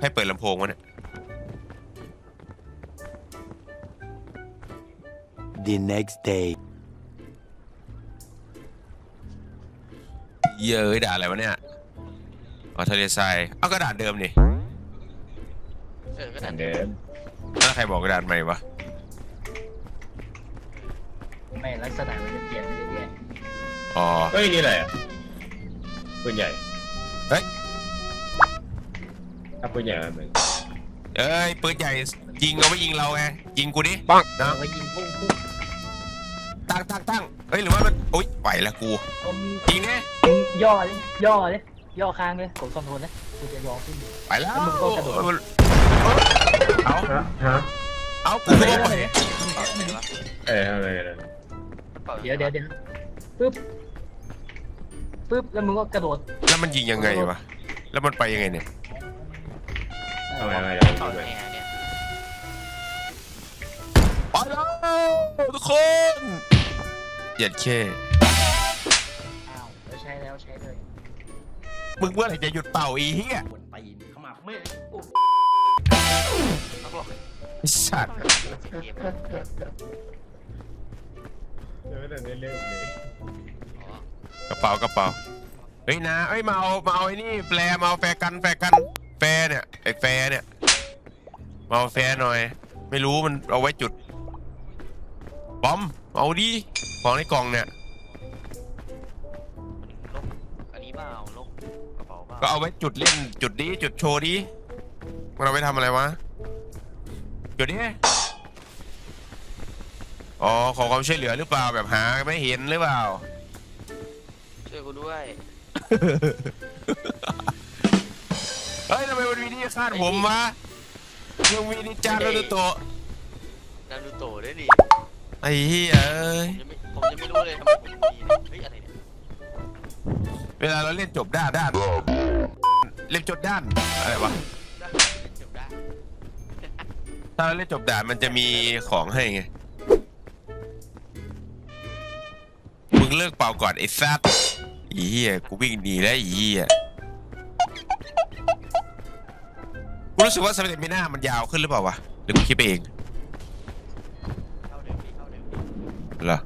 ให้เปิดลำโพงวะเนี่ย The next day. เยอะด่าอะไรวะเนี่ยอ๋อทะเลทรายเอากระดาษเดิมนี่เออก็อันั่นนเดิมแล้วใครบอกกระดาษใหม่วะไม่ลักษณะมันจะเปลี่ยนไปเรื่อยอ๋อ เฮ้ยนี่อะไรอะปืนใหญ่ ถ้าปืนใหญ่มันเหมือนเอ้ยปืนใหญ่ยิงเอาไม่ยิงเราไงยิงกูดิๆนะเอาไว้ยิงพุ่งพุ่งตั้งตั้งตั้งเฮ้ยหรือว่ามันโอ๊ยไหวแล้วกูผมยิงเนี่ยย่อเลยย่อเลยย่อค้างเลยกดคอนโทรลนะกูจะย่อขึ้น ไปแล้วแล้วมึงก็กระโดด เอาฮะฮะเอากูก็ไปเอออะไรกันเดี๋ยวเดี๋ยวเดี๋ยวปึ๊บปึ๊บแล้วมึงก็กระโดดแล้วมันยิงยังไงวะแล้วมันไปยังไงเนี่ย ทำไมอะไรต่อกันแหน่เนี่ยไปแล้วทุกคนเหยียดแค่อ้าวแล้วใช้แล้วใช้เลยมึงเมื่อไหร่จะหยุดเป่าอีเหี้ยปวดตีนเข้ามาไม่เขาบอกไอ้สัตว์เกมเดี๋ยวแต่เล่นเลยอกระเป๋ากระเป๋าเฮ้ยนะเอ้ยมาเอามาเอาไอ้นี่แปลมาเอาแฟกันแฟกัน แฟร์เนี่ย ไอ้แฟร์เนี่ย มาเอาแฟร์หน่อย ไม่รู้มันเอาไว้จุดบอมเอาดิของในกล่องเนี่ย ลกอันนี้เปล่าลกกระเป๋าเปล่าก็เอาไว้จุดเล่นจุดดีจุดโชว์ดีมันเอาไว้ทำอะไรวะ จุดนี้อ๋อขอความช่วยเหลือหรือเปล่าแบบหาไม่เห็นหรือเปล่า ช่วยกูด้วย เฮ้ยทำไมมันมีนี่คาดผมวะยังมีนินจาโนรุโตะนารูโตะด้วยดิไอ้เหี้ยเอ้ย ผมยังไม่ผมยังไม่รู้เลยทำไมผมมีเนี่ยเฮ้ยอะไรเนี่ยเวลาเราเล่นจบด้านด้านเล่นจบด้านอะไรวะ ได้จบได้ถ้าเราเล่นจบด่านมันจะมีของให้ไง มึงเลิกเป่าก่อนไอ้ซัดอีเหี้ยกูวิ่งหนีแล้วอีเหี้ย กูรู้สึกว่าสเตมิน่ามันยาวขึ้นหรือเปล่าวะหรือกูคิดไปเองเข้าเดิมดิเข้าเดิมดิเหรอ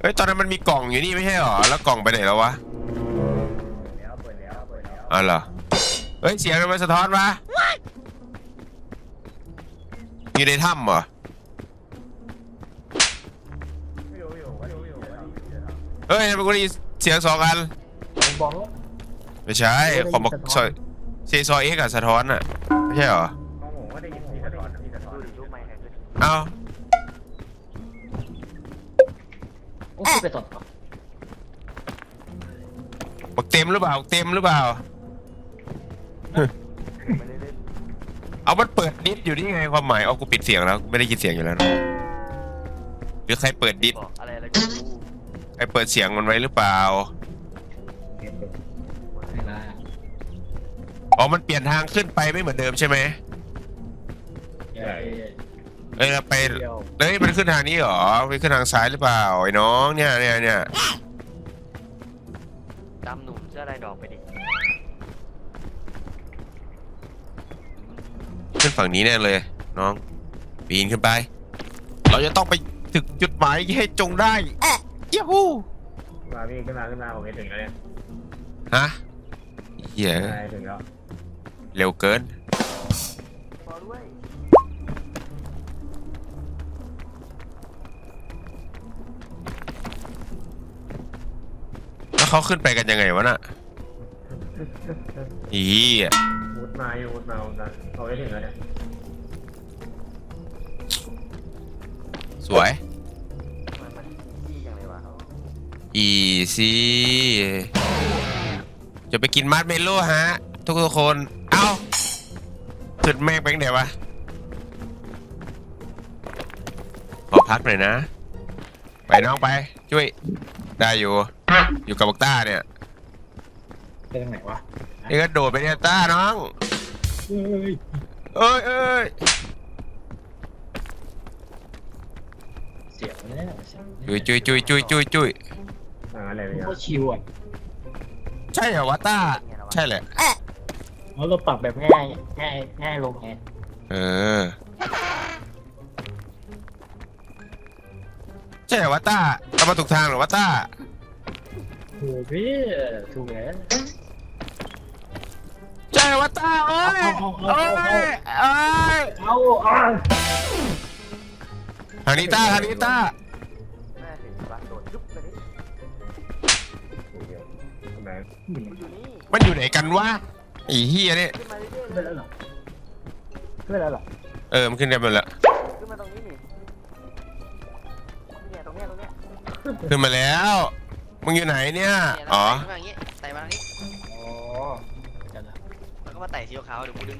เฮ้ยตอนนั้นมันมีกล่องอยู่นี่ไม่ใช่หรอแล้วกล่องไปไหนแล้ววะแล้วเปิดแล้วเปิดแล้วอ๋อเหรอเฮ้ยเสียงมันสะท้อนวะอยู่ในถ้ำเหรอไม่รู้อยู่ไม่รู้อยู่เฮ้ยทำไมกูได้ยินเสียงสองอันไม่ใช่ขอบอกซอย เซซอยเอ็กอะสะท้อนอะไม่ใช่เหรอเอ้าโอ้ยไปตดบอกเต็มหรือเปล่าเต็มหรือเปล่าเล่นเอามันเปิดดิสอยู่นี่ไงความหมายเอากูปิดเสียงแล้วไม่ได้ยินเสียงอยู่แล้วนะหรือใครเปิดดิสบอกอะไรอะไรกูใครเปิดเสียงมันไว้หรือเปล่า อ๋อ มันเปลี่ยนทางขึ้นไปไม่เหมือนเดิมใช่ไหมใช่เอ้ยเราไปเดียวเฮ้ยมันขึ้นทางนี้เหรอไปขึ้นทางซ้ายหรือเปล่าไอ้น้องเนี่ยเนี่ยเนี่ยดำหนุ่มเสื้อลายดอกไปดิ ขึ้นฝั่งนี้แน่เลย น้องปีนขึ้นไป เราจะต้องไปถึงจุดหมายให้จงได้แอะยูฮูมาพี่ขึ้นมาขึ้นมาผมเห็นถึงแล้วเนี่ยฮะเหี้ยใช่ถึงแล้ว เร็วเกินพอด้วยแล้วเขาขึ้นไปกันยังไงวะน่ะอีอะมุดมาอยู่มุดมาตอนเขาไปถึงแล้วเนี่ยสวย มันมันยี่อย่างไรวะเขาอีซีจะไปกินมาร์ชเมลโล่ฮะ ทุกทุกๆคนเอ้า ขึ้นแม่งไปไหนวะขอพักหน่อยนะ ไปน้องไป ช่วย ได้อยู่ อยู่กับบักต้าเนี่ยไปทางไหนวะนี่ก็โดดไปเนี่ยต้าน้องเฮ้ยเอ้ยเอ้ยเสียวเนี่ยจุยจุยจุยจุยจุยจุยทางอะไรเนี่ยโคตรชิวอะใช่เหรอวะต้า ใช่แหละ แล้วเราปรับแบบง่ายง่ายง่ายลงไงเออใช่เหรอวะต้าเอามาถูกทางเหรอวะต้าถูกพี่ถูกแล้ว ใช่เหรอวะต้าเอ้ยเอาเอาเอ้เอายเอ้ยเอา เอาทางนี้ต้าทางนี้ต้าแม่ถึงบ้านโดดยุบไปนี่ทำไมอยู่นี่มันอยู่ไหนกันวะไอ้เฮียเนี่ยขึ้นมาเรื่อยขึ้นไปแล้วเหรอขึ้นไปแล้วเหรอเออมันขึ้นได้หมดละๆขึ้นมาตรงนี้นี่เนี่ยตรงเนี้ยตรงเนี้ยขึ้นมาแล้ว มึงอยู่ไหนเนี่ยอ๋อไต่มาอย่างงี้ไต่มาอย่างงี้อ๋อเดี๋ยวนะแล้วก็มาไต่สีขาวๆเดี๋ยวกูดึง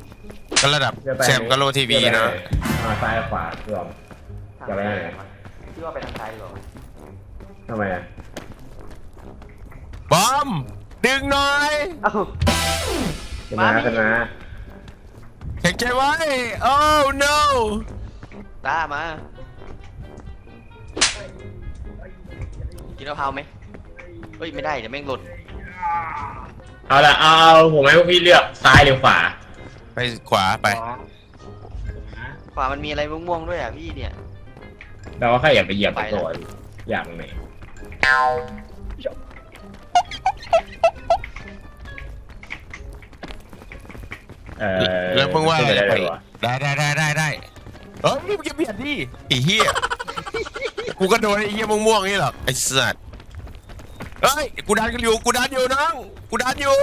ก็ระดับแซมกะโลทีวีเนาะมาซ้ายขวาเกือบทางจะไปไหนที่ว่าไปทางซ้ายดีกว่าทำไมอะบอม ดึงหน่อย เอ้า ขึ้นมาขึ้นมาแข็งใจไว้ oh no ตามา กินมะพร้าวไหมเฮ้ย ไม่ได้เดี๋ยวแม่งหล่นเอาละเอาผมให้พวกพี่เลือกซ้ายหรือขวา ไปขวาไปขวาขวาขวามันมีอะไรม่วงๆด้วยอะพี่เนี่ย เราก็แค่อย่าไปเหยียบไปตัวละอย่างไหน เออแล้วมึงว่าอะไรขึ้นไปด้วะได้ได้ได้ได้ได้เฮ้ยมึงจะเบียดดิไอ้เหี้ยกูก็โดนไอ้เหี้ยม่วงๆนี่หรอกไอ้สัตว์เฮ้ยกูดันกันอยู่กูดันอยู่น้องกูดันอยู่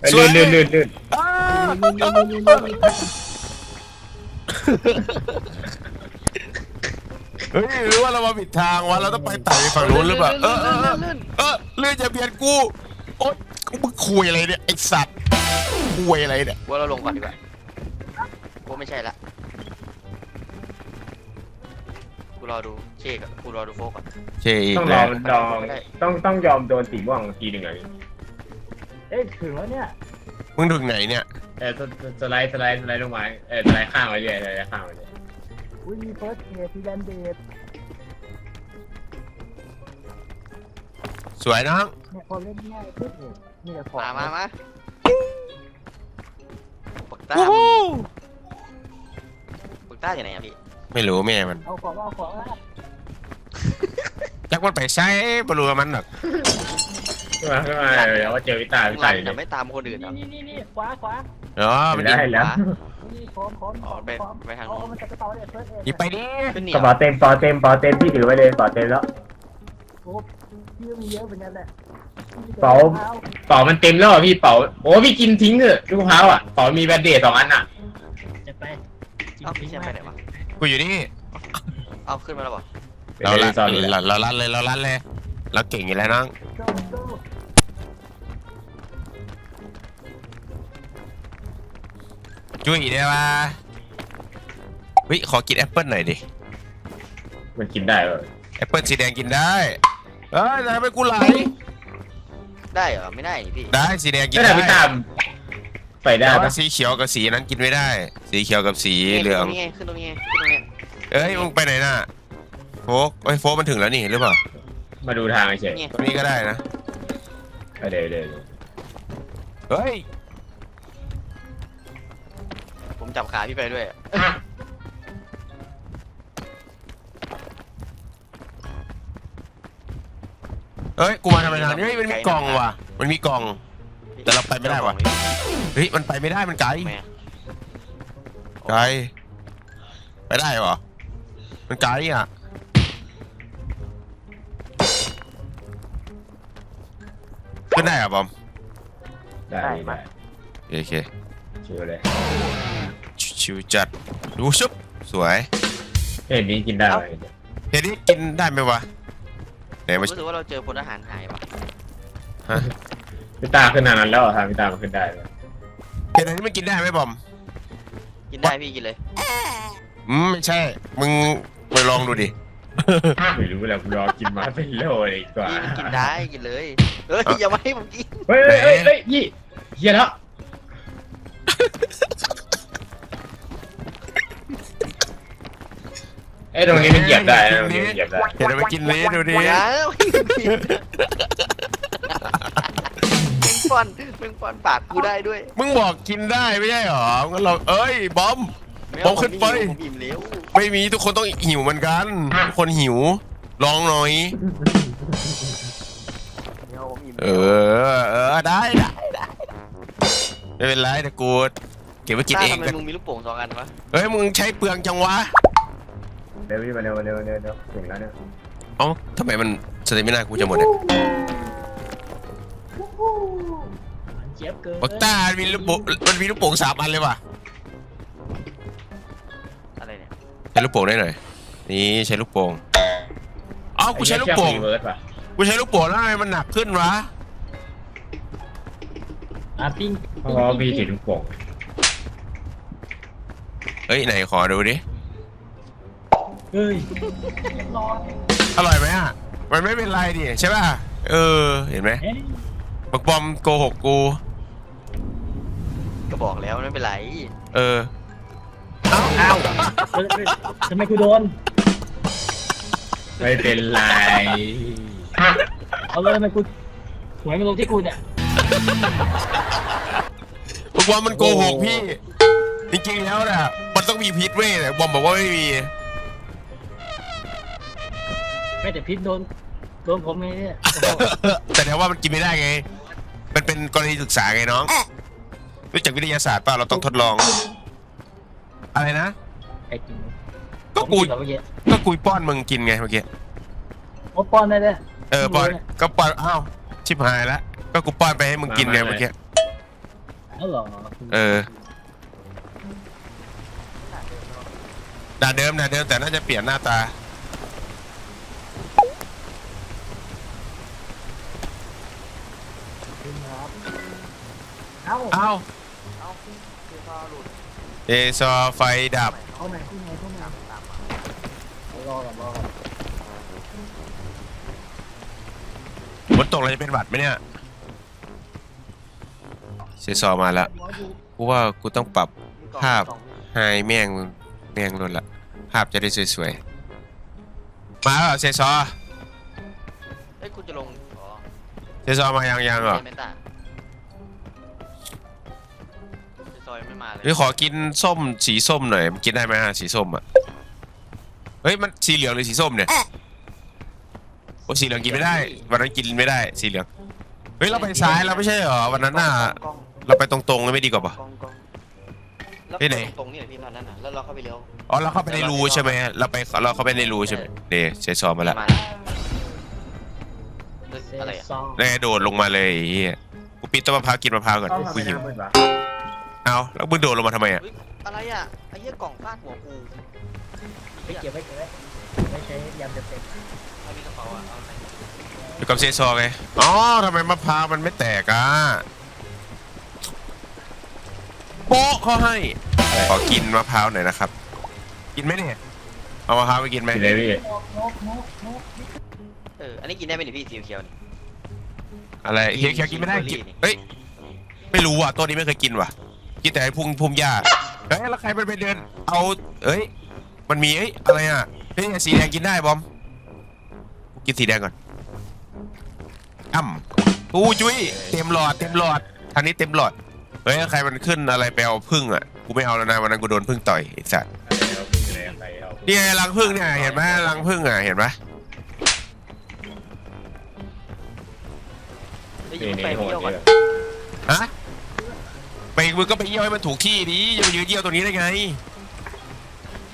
เอ้ยลื่นลื่นลื่นลื่นอ้าวเฮ้ยหรือว่าเรามาผิดทางวะเราต้องไปไต่ไปฝั่งนู้นหรือเปล่าเออเออเออลื่นเออเลื่อนจะเบียดกูโอ๊ยกูมึงคุยอะไรเนี่ยไอ้สัตว์ คุยอะไรเนี่ยว่าเราลงก่อนดีกว่ากูไม่ใช่ละกูรอดูเชกอะกูรอดูโฟกก่อนเชอีกต้องลแล้อวงลองต้องต้องยอมโดนสีม่วงทีหนึ่งอะเอ๊ะถึงแล้วเนี่ยมึงถึงไหนเนี่ย เออสไลด์สไลด์สไลด์ลงมาเออสไลด์ข้างไว้เรื่อยสไลด์ข้างไว้เรื่อยอุ้ยมีเฟิร์สเอทีแลนเดดสวยน้องเนี่ยพอเล่นง่ายปุ๊บเนี่ยมีแต่ของมามามาปัก ต้าวู้ฮู้ปักต้าอยู่ไหนอะพี่ไม่รู้แม่มันเอาของเอาของอะจักมันไปใช้บรูมันหรอกขึ้นมาขึ้นมาเดี๋ยวว่าเจอวิตาวิหตาลังอยู่แต่เนี่ยไม่ตามคนอื่นเหรอนี่นี่นี่ขวาขวาอ๋อมันได้แล้วนี่ของของอ๋อไปของไปทางเอานู้นเอามันจะกระเป๋าเนี่ยเฟิร์สเอหยิบไปดิขึ้นเหนีกยระวเป๋าเต็มเป๋าเต็มเป๋าเต็มพี่ถือไว้เลยเป๋าเต็มแล้วโอ้พี่ก็มีเยอะเหมือนกันแหละ เป๋าเป๋ามันเต็มแล้วอะพี่เป๋าโอ้พี่กินทิ้งเถอะลูกมะพร้าวอะเป๋ามีแบนเดดสองอันอะจะไปเอ้าพี่แชมป์ไปไหนวะกูอยู่นี่เอาขึ้นมาแล้วเหรอเราลัดซอนนี่แหละเราลัดเลยเราลัดเลยเราเก่งอยู่แล้วน้องโจ้โจ้จุ้ยได้ปะเฮ้ยขอกินแอปเปิลหน่อยดิมันกินได้เลยแอปเปิลสีแดงกินได้เอ้ยทำไมกูไหล ได้เหรอไม่ได้นี่พี่ได้สีแดงกินก็ได้ได้พี่ตามไปได้แต่ปะว่าสีเขียวกับสีนั้นกินไม่ได้ สีเขียวกับสีเหลืองขึ้นตรงนี้ไงขึ้นตรงนี้ไงขึ้นตรงนี้เอ้ยมึงไปไหนน่ะโฟกไอ้ยโฟกมันถึงแล้วนี่หรือเปล่ามาดูทางเฉยนี่ตรงนี้ก็ได้นะเอาเดี๋ยวเดี๋ยวเดี๋ยวเฮ้ยผมจับขาพี่ไปด้วยอะ เฮ้ยกูมาทำไมทางนี้เฮ้ยมันมีกล่องว่ะ มันมีกล่อง แต่เราไปไม่ได้ว่ะ เฮ้ยมันไปไม่ได้มันไกลแม่ไกลไปได้เหรอมันไกลอะขึ้นได้เหรอบอมได้ได้โอเคชิวเลยชิวๆจัดดูชุบสวยเห็นนี้กินได้ไหมเฮ้ยนี่กินได้ไหมวะ ไหนผมมารู้สึกว่าเราเจอพลทหารหายว่ะฮะพี่ตาขึ้นนานนั้นแล้วเหรอทางพี่ตามันขึ้นได้เลยเห็นอันนี้มันกินได้ไหมบอมกินได้พี่กินเลย อืมไม่ใช่ มึงไปลองดูดิ ไม่รู้แหละกูรอกินมาเป็นโลเลยดีกว่าพี่กินได้กินเลยเอ้ยอย่ามาให้ผมกินเฮ้ยเฮ้ยเฮ้ยเฮ้ยยี่เฮียแล้ว อ้ยตรงนี้มันเหยียบได้นะตรงนี้มันเหยียบได้เห็นแล้วไปกินเลยดูดิอย่าป้อนแม่งป้อนปากกูได้ด้วยมึงบอกกินได้ไม่ใช่เหรองั้นเราเอ้ยบอมไม่ผเอามขึ้นไปผมอิ่มแล้วไม่มีทุกคนต้องหิวเหมือนกันทุกคนหิวลองหน่อยเดี๋ยวผมอิ่มเออเออได้ได้ได้ไม่เป็นไรแต่กูเก็บไว้กินต้าเองทำไมกันมึงมีลูกโป่งสองอันวะเฮ้ยมึงใช้เปลืองจังวะ เร็วพี่มาเร็วมาเร็วมาเร็วเร็วถึงแล้วเนี่ยเอ้าทำไมมันสเตมินากูจะหมดเนี่ยเจี๊ยบเกินบักต้ามันมีลูกโป่งมันมีลูกโป่งสามอันเลยว่ะอะไรเนี่ยใช้ลูกโป่งได้หน่อยนี่ใช้ลูกโป่งเอ้ากูใช้ลูกโป่งไอ้เหี้ยเชือรีเวิร์สป่ะกูใช้ลูกโป่งแล้วทำไมมันหนักขึ้นวะอะปิ้งเพราะว่าพี่ถือลูกโป่งเฮ้ยไหนขอดูดิ เฮ้ยอร่อยไหมอะ มันไม่เป็นไรดิใช่ป่ะ เออ เห็นไหมเอ๊ะบักบอมโกหกกู ก็บอกแล้วไม่เป็นไร เออ อ้าวเฮ้ยเฮ้ยทำไมกูโดน ไม่เป็นไร เอาเลยทำไมกูหวยมาลงที่กูเนี่ย บักบอมมันโกหกพี่ จริงๆแล้วน่ะ มันต้องมีพิษเว้ยแต่บอมบอกว่าไม่มี ไม่แต่พิษโดนโดนผมไงเนี่ยแต่เดี๋ยวว่ามันกินไม่ได้ไง มันเป็นกรณีศึกษาไงน้อง รู้จักวิทยาศาสตร์ป่ะเราต้องทดลอง อะไรนะ ไอ้กินก็กูผมนเหรอเมื่อกี้ก็กุยป้อนมึงกินไงเมื่อกี้ โอ้ป้อนได้เลยเออป้อน ก็ป้อน อ้าว ชิบหายละ ก็กูป้อนไปให้มึงกินไงเมื่อกี้ เอาเหรอเออ ด่านเดิมด่านเดิมแต่น่าจะเปลี่ยนหน้าตา เอ้าอ้าวเอ้าคือพอหลุดเอซอไฟดับเข้าไหนเข้าไหนเข้าไหนรอก่อนรอก่อนฝนตกเราจะเป็นหวัดไหมเนี่ยเซซอมาแล้วกูว่ากูต้องปรับมีกล่องภาพสองไฮแม่งแม่งลดละภาพจะได้สวยๆ มาแล้วเหรอเซซอเอ้ยกูจะลงอ๋อเซซอมายังยังเหรอเมตา ซอยไม่มาเลยหรือขอกินส้มสีส้มหน่อยมันกินได้ไหมอะสีส้มอะเฮ้ยมันสีเหลืองหรือสีส้มเนี่ยโอ้สีเหลืองกินไม่ได้ วันนั้นกินไม่ได้สีเหลืองเฮ้ยเราไปซ้ายเราไม่ใช่เหรอวันนั้นน่ะกล้องเราไปตรงๆเลยไม่ดีกว่าปะ กล้องกล้องแล้วที่ไหน ตรงนี้เหรอพี่ตอนนั้นน่ะแล้วเราเข้าไปเร็วอ๋อเราเข้าไปในรูใช่ไหมเราไปเราเข้าไปในรูใช่ไหมเนี่ยเซซอมาแล้วมาเฮ้ยเซอะไรอะซองแน่โดดลงมาเลยไอ้เหี้ยกูปีนต้นมะพร้าวกินมะพร้าวก่อนต้องกูทำหิวน้ำมืดวะ เอาแล้วมึงโดดลงมาทำไมอะเฮ้ยอะไรอะไอ้เหี้ยกล่องฟาดหัวกูไปเก็บไว้เก็บไว้ไม่ใช้ยำเต็มเอามีกระเป๋าอะเอาไปอยู่กับเซซอไง อ๋อทำไมมะพร้าวมันไม่แตกอะ โป๊ะเขาให้ ขอกินมะพร้าวหน่อยนะครับ กินไหมเนี่ย เอามะพร้าวไปกินไหมกินเลยพี่เอออันนี้กินได้ไหมเนี่ยพี่สีเขียวๆนี่อะไรเคี้ยวเคี้ยวกินไม่ได้กินเฮ้ย ไม่รู้อะตัวนี้ไม่เคยกินว่ะ กินแต่ไอ้พุ่งพุ่มหญ้าเฮ้ยแล้วใครมันไปเดิน เอาเอ้ย มันมีเอ้ยอะไรอะเฮ้ยสีแดงกินได้บอมกูกินสีแดงก่อนอ้ำอู้จุ้ยเต็มหลอดเต็มหลอดทางนี้เต็มหลอดเฮ้ยแล้วใครมันขึ้นอะไรไปเอาพึ่งอะกูไม่เอาแล้วนะวันนั้นกูโดนพึ่งต่อยไอ้สัตว์เอาพี่เลยไปเอานี่ไงรังพึ่งเนี่ยเห็นไหมรังพึ่งอะเห็นไหมได้ยินี่นนี่ไปโหดเที่ยวก่อนเนี่ยฮะ ไปมึงก็ไปเยี่ยวให้มันถูกที่ดิจะมายืนเยี่ยวตรงนี้ได้ไง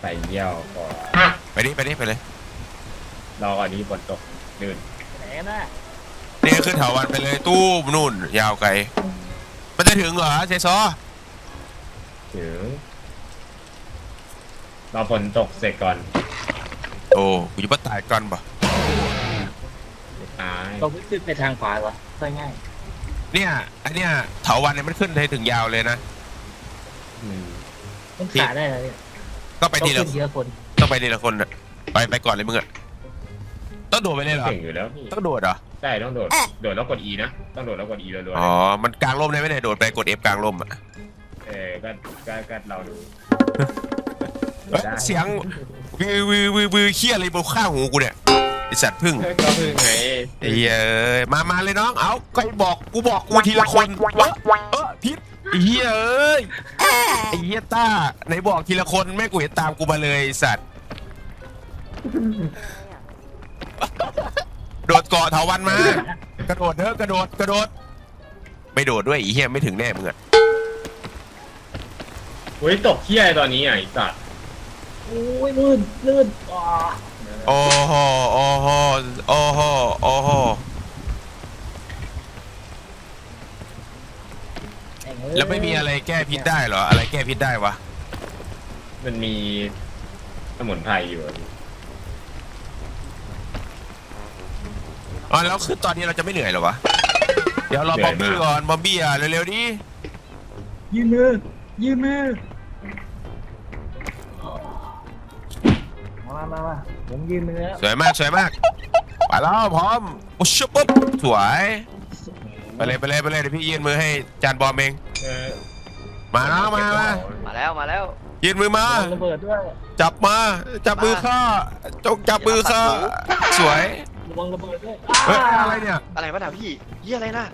ใส่เยี่ยวก่อนไปดิไปดิไปเลยรอก่อนนี้ฝนตกลื่นๆไหนกันน่ะนี่ขึ้นเถาวันไปเลยตู้มนู่น ยาวไกล มันจะถึงเหรอเจซอถึงรอฝนตกเสร็จก่อนโอ้กูจะมาตายก่อนปะตายเราขึ้นไปทางขวาเหรอใช่ง่าย เนี่ยอันเนี้ยเถาวันเนี่ยมันขึ้นได้ถึงยาวเลยนะอืมมันขาได้แล้วเนี่ยก็ไปทีละต้องขึ้นทีละคน ต้องไปทีละคนอะไปไปก่อนเลยมึงอะต้องโดดไปเลยเหรอ เก่งอยู่แล้วพี่ต้องโดดเหรอ ใช่ต้องโดด โดดแล้วกด E นะ ต้องโดดแล้วกด E รัวๆอ๋อ มันกลางร่มได้ไหมเนี่ยโดดไปกด F กลางร่มอะเออก็ก็ก็เราดูเฮ้ยเสียงวิววิววิววิวเคี้ยอะไรบนข้างหูกูเนี่ย ไอสัตว์พึ่งก็คือไงไอ้เหี้ยเอ้ยมามาเลยน้อง เอาก็บอกกูบอกกูทีละคนเออเออพิษไอ้เหี้ยเอ้ยไอ้เหี้ยต้าไหนบอกทีละคนแม่กูเห็นตามกูมาเลยไอ้สัตว์โดดเกาะเถาวันมากระโดดเถอะกระโดดกระโดด ไม่โดดด้วยไอ้เหี้ยไม่ถึงแน่มึงอะโอ้ยตกเที่ยตอนนี้อะไอ้สัตว์โอ้ยลื่นลื่นอ่า โอ้โหโอ้โหโอ้โหโอ้โหแงเอ้ยแล้วไม่มีอะไรแก้พิษได้เหรอ อะไรแก้พิษได้วะ มันมีสมุนไพรอยู่อะอ๋อแล้วคือตอนนี้เราจะไม่เหนื่อยเหรอวะ เดี๋ยวรอบอมบี้ก่อนบอมบี้อะเร็วๆดิยืนมือยืนมือ มามามา ผมยืนมือแล้วสวยมากสวยมากไปแล้วพร้อมโอ้ชุบปุ๊บสวยไปเลยไปเลยไปเลยเดี๋ยวพี่ยืนมือให้จานบอมเองเออมาน้องมามามาแล้วมาแล้วยืนมือมา ระเบิดด้วยจับมาจับมือข้าจงจับมือข้าสวยระวังระเบิดด้วยเฮ้ยอะไรเนี่ยอะไรวะน่ะพี่เยี่ยอะไรนะ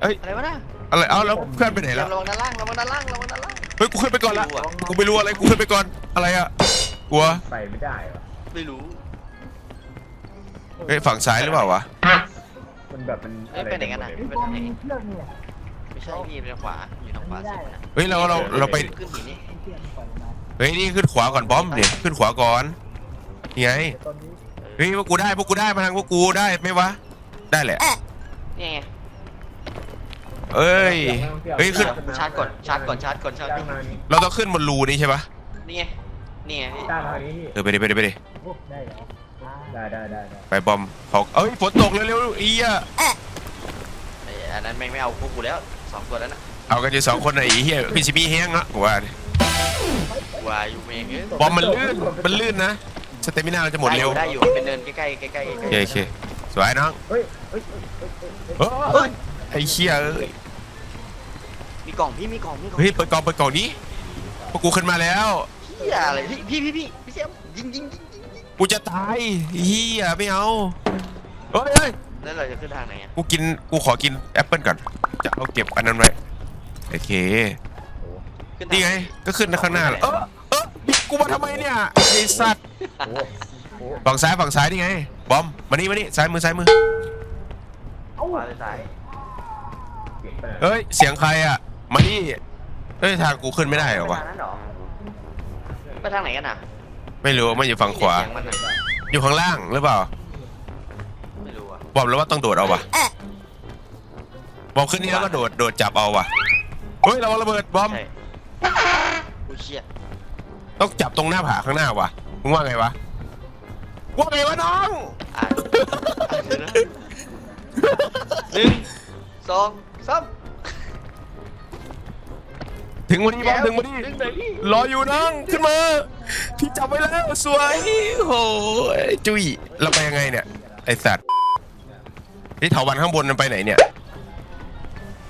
เอ้ยอะไรวะน่ะอะไรเอาแล้วเพื่อนไปไหนเดี๋ยแล้ววระวังด้านล่างระวังด้านล่างระวังด้านล่างเฮ้ยกูขึ้นไปก่อนละไม่รู้อะกูไม่รู้อะไรกูขึ้นไปก่อนอะไรอะ กลัว ไปไม่ได้หรอไม่รู้ เฮ้ยฝั่งซ้ายหรือเปล่าวะ มันแบบมันเอ้ยไปไหนกันน่ะไอ้บอมมีเครื่องเนี่ยไม่ใช่พี่เป็นขวาอยู่ทางขวาสุดนะเฮ้ยเราเราเราไป ขึ้นหินนี่เครื่องปล่อยมาเฮ้ยนี่ขึ้นขวาก่อนบอมเนี่ยขึ้นขวาก่อนนี่ไงตอนนี้เฮ้ยพวกกูได้พวกกูได้มาทางพวกกูได้ไหมวะ ได้แหละ นี่ไงเอ้ย เฮ้ยขึ้น ชาร์จก่อนชาร์จก่อนชาร์จก่อนชาร์จจ้างก่อนมานี่เราต้องขึ้นบนรูนี้ใช่ปะนี่ไง นี่ไงพี่จ้างมานี่เออไปดิไปดิไปดิโอ้ได้เหรออ่าได้ได้ได้ได้ไปบอมเขาเอ้ยฝนตกเร็วๆอีอะไอ้อันนั้นแม่งไม่เอาพวกกูแล้วสองตัวแล้วนะเอากันอยู่สองคนน่ะไอ้เหี้ยพี่ชิบีแห้งละกูว่าดิวาอยู่เองเอ้ยบอมมันลื่นมันลื่นนะสเตมินาเราจะหมดเร็วได้อยู่เป็นเดินใกล้ๆใกล้ๆใกล้โอเคโอเคสวยน้องเฮ้ยเฮ้ยเฮ้ยเฮ้ยเฮ้ยไอ้เชี่ยเอ้ยๆมีกล่องพี่มีกล่องมีกล่องเฮ้ยเปิดกล่องเปิดกล่องนี้พวกกูขึ้นมาแล้ว เฮียอะไรพี่พี่พี่พี่พี่เสียมยิงยิงยิงยิงยิงกูจะตายเฮียไม่เอาเฮ้ยเฮ้ยแล้วเราจะขึ้นทางไหนอะกูกินกูขอกินแอปเปิลก่อน จะเอาเก็บอันนั้นไว้โอเคขึ้นทานี่ไงก็ขึ้นข้างหน้าแล้วเออเออบิดกูมาทำไมเนี่ยไอ้สัตว์โอ้โหฝั่งซ้ายฝั่งซ้ายนี่ไง บอมมานี่มานี่ซ้ายมือซ้ายมือขวาหรือซ้ายเก็บไปไหนเฮ้ยเสียงใครอะมานี่เฮ้ยทางกูขึ้นไม่ได้เหรอวะไปทางนั้นเหรอ ไปทางไหนกันอะไม่รู้มันอยู่ฝั่งขวา เสียงมันน่ะอยู่ข้างล่างหรือเปล่าไม่รู้อะบอมแล้วว่าต้องโดดเอาวะบอมขึ้นนี่แล้วก็โดดโดดจับเอาวะเฮ้ยเราระเบิดบอมใช่กูเชี่ยต้องจับตรงหน้าผาข้างหน้าวะมึงว่าไงวะว่าไงวะน้อง อ่านอ่านเดี๋ยวนะหนึ่งสอง ถึงวันนี้บอมถึงวันนี้ดึงหน่อยพี่รออยู่น้องขึ้นมาพี่จับไว้แล้วสวยโอ้ยจุ้ยเราไปยังไงเนี่ยไอสัตว์นี่เถาวันข้างบนมันไปไหนเนี่ย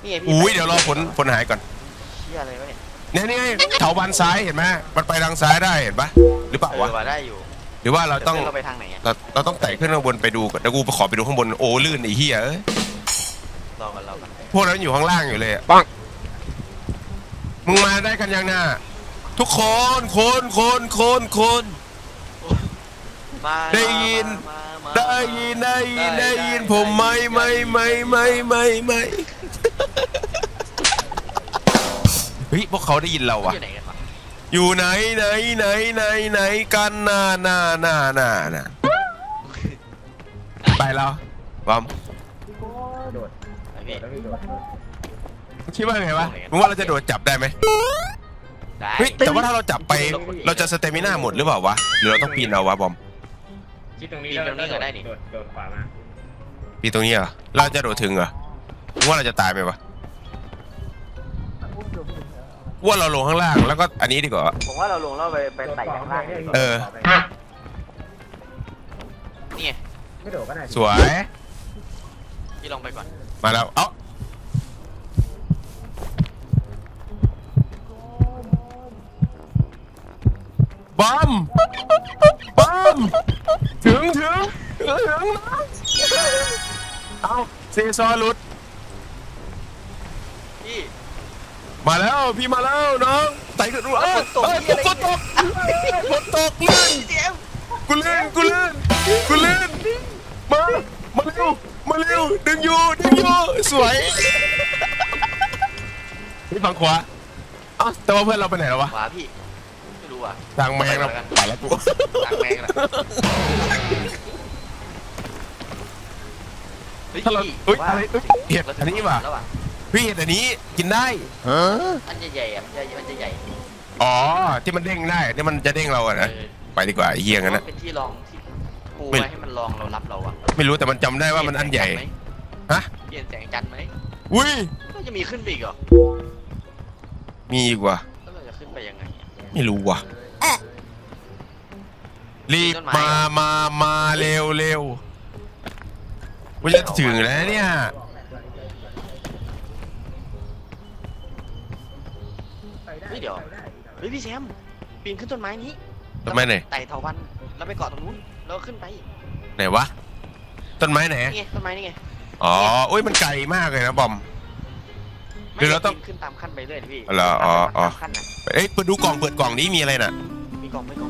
นี่ไงพี่อุ้ยเดี๋ยวรอฝนฝนหายก่อนเชี่ยอะไรวะเนี่ยเนี่ยนี่ไงเถาวันซ้ายเห็นไหมมันไปทางซ้ายได้เห็นปะหรือเปล่าเอวะอว่าได้อยู่หรือว่าเราต้องดี๋ยวเราไปทางไหนอะเราเราต้องไต่ขึ้นข้างบนไปดูก่อนเดี๋ยวกูไปขอไปดูข้างบนโอ้ลื่นไอ้เหี้ยเอ้ยรอกันรอกันพวกนั้นอยู่ข้างล่างอยู่เลยอะปัง มึงมาได้กันยังน่ะทุกคนคนคนคนคนมาได้ยิน มามาได้ยินได้ยินได้ยินผมไหม่ไม่ไม่ไม่ไม่ไม่เฮ้ยพวกเขาได้ยินเราอยู่อะไหนกันวะอยู่ไหนไหนไหนไหนไหนกันน่าน่าน่าน่าน่าไปแล้วบอมโดดไอพี่แล้วพี่โดด คิดว่าไงวะมึงว่าเราจะโดดจับได้ไหมได้เฮ้ยแต่ว่าถ้าเราจับไปเราจะสเตมิน่าหมดหรือเปล่าวะหรือเราต้องปีนเอาวะบอมชิดตรงนี้แล้วแล้วโดดโดดโดดขวามาปีนตรงนี้เหรอเราจะโดดถึงเหรอมึงว่าเราจะตายไหมวะว่าเราลงข้างล่างแล้วก็อันนี้ดีกว่าผมว่าเราลงแล้วไปไปไต่ข้างล่างดีกว่าเออนี่ไงไม่โดดก็ได้สวยพี่ลองไปก่อนมาแล้วเอ้า บอมบอมถึงถึงถึงถึงเอาซีซอหลุด พี่ มาแล้วพี่มาแล้วน้องไต่ขึ้นเอ้ยเอ้ยฝนตกฝนตกลื่นเจมกูเลื่นกูเลื่นกูเลื่นมามาเร็วมาเร็วดึงอยู่ดึงอยู่สวยนี่ฝั่งขวาเอ้าแต่ว่าเพื่อนเราไปไหนแล้ววะ ขวาพี่ รู้อะทางแมงเราไปแล้วกูทางแมงแหละเฮ้ยถ้าเราพี่เอ้ยว่าอะไรเอ้ยเห็ดเราอันนี้ป่ะแล้วอะพี่เห็ดอันนี้กินได้อันใหญ่ๆอะมันจะมันจะใหญ่อ๋อที่มันเด้งได้ที่มันจะเด้งเราอะเอนะอไปดีกว่าไอ้เฮียงั้นนะเป็นที่รองที่ปูไม่ไว้ให้มันรองเรารับเราอะไม่รู้แต่มันจำได้ว่ามันอันใหญ่ฮะเปลี่ยนแสงจันทร์ไหมอุ้ยก็จะมีขึ้นไปอีกเหรอมีอีกว่ะแล้วเราจะขึ้นไปยังไงอะ ไม่รู้ว่ะรีบต้นไม้มามามาเร็วเร็วกูจะถึงแล้วเนี่ย เฮ้ยเดี๋ยวเฮ้ยพี่แชมป์ปีนขึ้นต้นไม้นี้ต้นไม้ไหนไต่เถาวันแล้วไปเกาะตรงนู้นแล้วขึ้นไปไหนวะ ต้นไม้ไหน นี่ไงต้นไม้นี่ไง อ๋ออุ้ยมันไกลมากเลยนะบอม หรือเราต้องปีนขึ้นตามขั้นไปเรื่อยดิพี่เหรออ๋ออ๋อ ตามขั้นน่ะเอ้ยเปิดดูกล่องเปิดกล่องนี้มีอะไรน่ะ มีกล่องมีกล่องมีกล่องมี